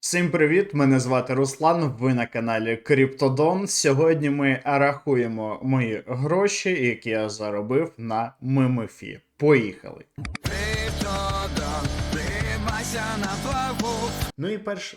Всім привіт! Мене звати Руслан. Ви на каналі Криптодон. Сьогодні ми рахуємо мої гроші, які я заробив на мимифі. Поїхали! Криптодон, на плаву. Ну і перш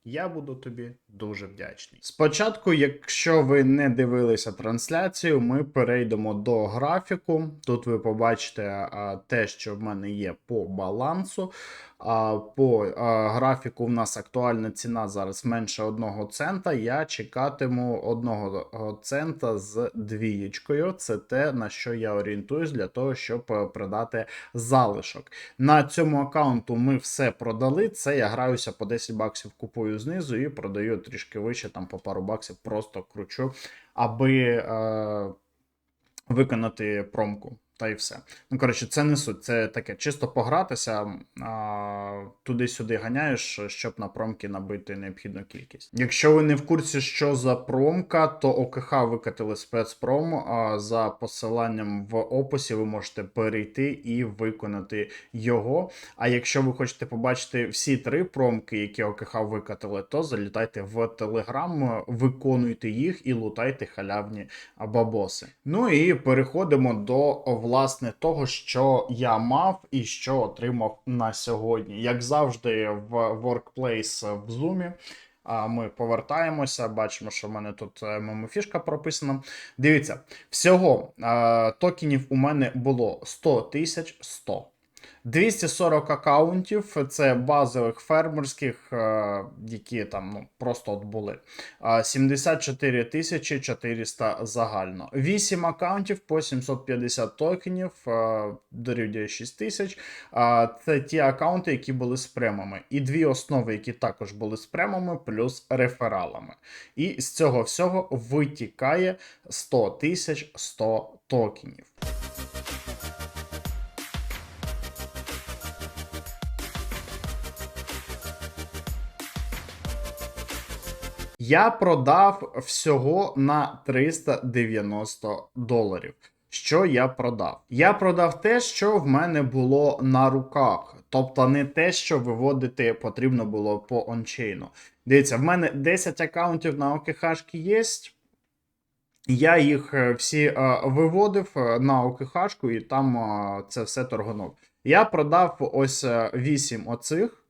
я буду тобі дуже вдячний. Спочатку, якщо ви не дивилися трансляцію, ми перейдемо до графіку. Тут ви побачите а, те, що в мене є по балансу. А, по а, графіку в нас актуальна ціна зараз менше 1 цента. Я чекатиму 1 цента з двієчкою. Це те, на що я орієнтуюсь для того, щоб е, продати залишок. На цьому аккаунту ми все продали. Це я граюся по 10 баксів, купую знизу і продаю трішки вище, там по пару баксів, просто кручу, аби е, виконати промку. Та й все. Ну, коротше, це не суть. Це таке чисто погратися, туди-сюди ганяєш, щоб на промки набити необхідну кількість. Якщо ви не в курсі, що за промка, то ОКХ викатили спецпром. А за посиланням в описі ви можете перейти і виконати його. А якщо ви хочете побачити всі три промки, які ОКХ викатили, то залітайте в Телеграм, виконуйте їх і лутайте халявні бабоси. Ну і переходимо до власне того, що я мав і що отримав на сьогодні. Як завжди, в Workplace в Zoom. Ми повертаємося, бачимо, що в мене тут мемофішка прописана. Дивіться, всього е, токенів у мене було 100 тисяч 100. 240 аккаунтів це базових фермерських, е, які там ну, просто от були. 74 тисячі 400 загально. 8 аккаунтів по 750 токенів, е, дорівнює 6 тисяч. Це ті аккаунти, які були з премами. І дві основи, які також були з премами, плюс рефералами. І з цього всього витікає 100 тисяч 100 токенів. Я продав всього на 390 доларів. Що я продав? Я продав те, що в мене було на руках. Тобто не те, що виводити потрібно було по ончейну. Дивіться, в мене 10 аккаунтів на ОКХ є. Я їх е, всі е, виводив е, на ОКХ і там це все торгонув. Я продав ось е, 8 оцих.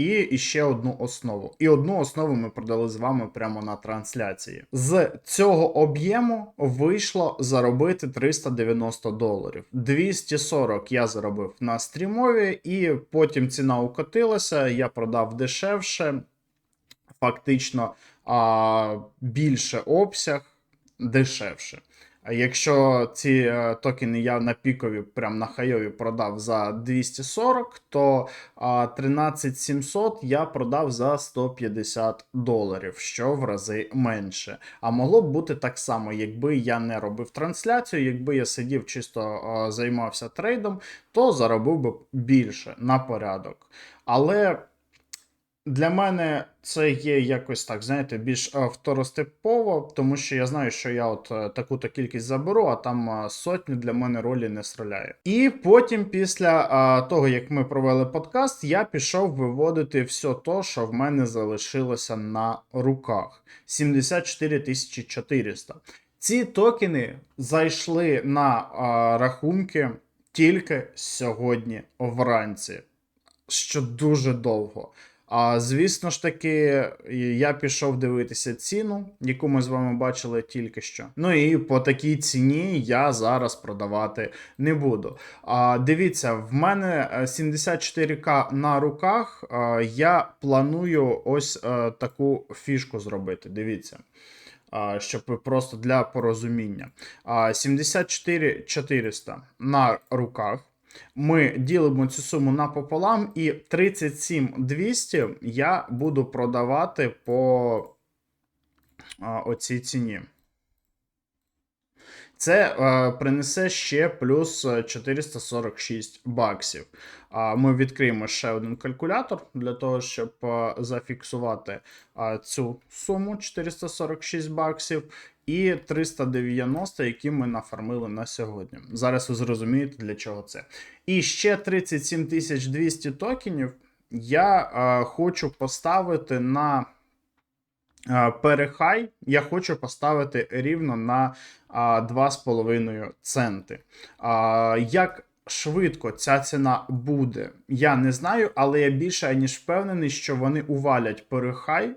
І ще одну основу. І одну основу ми продали з вами прямо на трансляції. З цього об'єму вийшло заробити 390 доларів. 240 я заробив на стрімові, і потім ціна укотилася. Я продав дешевше, фактично а, більше обсяг, дешевше. А Якщо ці е, токени я на пікові, прям на хайові продав за 240, то 13700 я продав за 150 доларів, що в рази менше. А могло б бути так само, якби я не робив трансляцію, якби я сидів чисто займався трейдом, то заробив би більше на порядок. Але. Для мене це є якось так, знаєте, більш е, второстепово, тому що я знаю, що я от е, таку-то кількість заберу, а там е, сотні для мене ролі не стріляє. І потім, після того, як ми провели подкаст, я пішов виводити все то, що в мене залишилося на руках. 74 400. Ці токени зайшли на рахунки тільки сьогодні вранці, що дуже довго. А звісно ж таки, я пішов дивитися ціну, яку ми з вами бачили тільки що. Ну і по такій ціні я зараз продавати не буду. А дивіться, в мене 74к на руках. А, я планую ось а, таку фішку зробити. Дивіться. Щоб просто для порозуміння. А, 74 400 на руках. Ми ділимо цю суму напополам, і 37 200 я буду продавати по оцій ціні. Це е, принесе ще плюс е, 446 баксів. А ми відкриємо ще один калькулятор для того, щоб е, зафіксувати е, цю суму 446 баксів. І 390, які ми нафармили на сьогодні. Зараз ви зрозумієте, для чого це. І ще 37 200 токенів я е, хочу поставити на е, перехай. Я хочу поставити рівно на е, 2,5 центи. Як швидко ця ціна буде, я не знаю, але я більше ніж впевнений, що вони увалять перехай.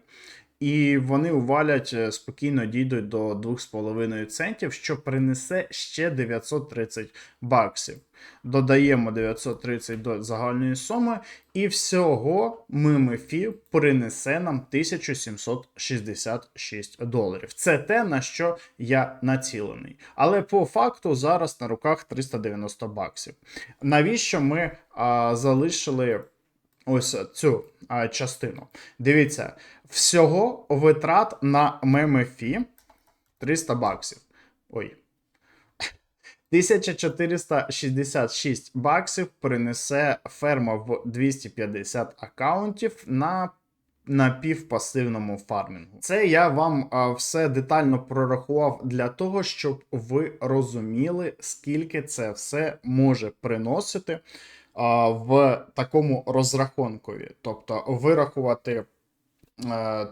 І вони увалять е, спокійно дійдуть до 2,5 центів, що принесе ще 930 баксів. Додаємо 930 до загальної суми, і всього ММФІ принесе нам 1766 доларів. Це те, на що я націлений. Але по факту зараз на руках 390 баксів. Навіщо ми а, залишили ось цю а, частину? Дивіться, всього витрат на ММФІ 300 баксів. Ой. 1466 баксів принесе ферма в 250 аккаунтів на напівпасивному фармінгу. Це я вам все детально прорахував для того, щоб ви розуміли, скільки це все може приносити в такому розрахункові. Тобто вирахувати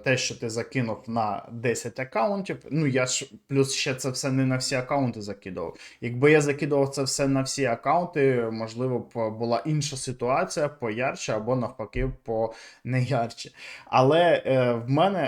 те, що ти закинув на 10 аккаунтів. Ну, я ж плюс ще це все не на всі аккаунти закидував. Якби я закидував це все на всі аккаунти, можливо, б була інша ситуація поярче або навпаки по неярче. Але е, в мене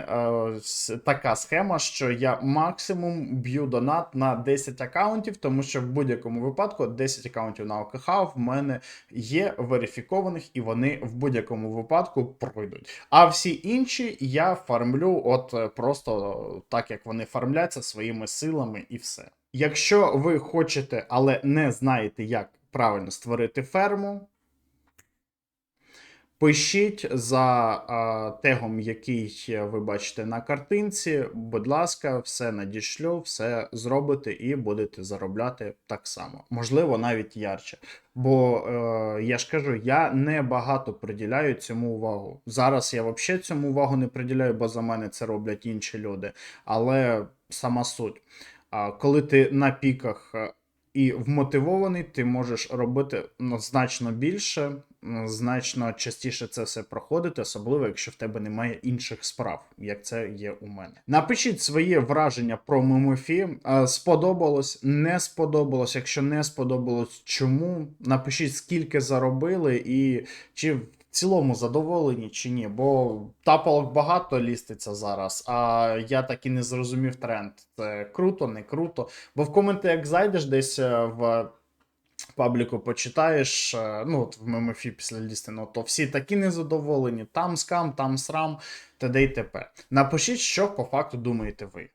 е, така схема, що я максимум б'ю донат на 10 аккаунтів, тому що в будь-якому випадку 10 аккаунтів на ОКХ в мене є верифікованих, і вони в будь-якому випадку пройдуть. А всі інші я фармлю, от е, просто так, як вони фармляться своїми силами, і все. Якщо ви хочете, але не знаєте, як правильно створити ферму, Пишіть за а, тегом, який ви бачите на картинці. Будь ласка, все надішлю, все зробите і будете заробляти так само. Можливо, навіть ярче. Бо е, я ж кажу, я не багато приділяю цьому увагу. Зараз я взагалі цьому увагу не приділяю, бо за мене це роблять інші люди. Але сама суть. А, коли ти на піках е, і вмотивований, ти можеш робити ну, значно більше, значно частіше це все проходити, особливо якщо в тебе немає інших справ, як це є у мене. Напишіть свої враження про ММФІ. Е, Сподобалось, не сподобалось. Якщо не сподобалось, чому? Напишіть, скільки заробили і чи. Цілому задоволені чи ні, бо тапалок багато ліститься зараз, а я так і не зрозумів тренд. Це круто, не круто. Бо в коменти, як зайдеш десь е, в пабліку, почитаєш, е, ну от в ММФі після лістину, то всі такі незадоволені, там скам, там срам, т.д. і т.п. Напишіть, що по факту думаєте ви.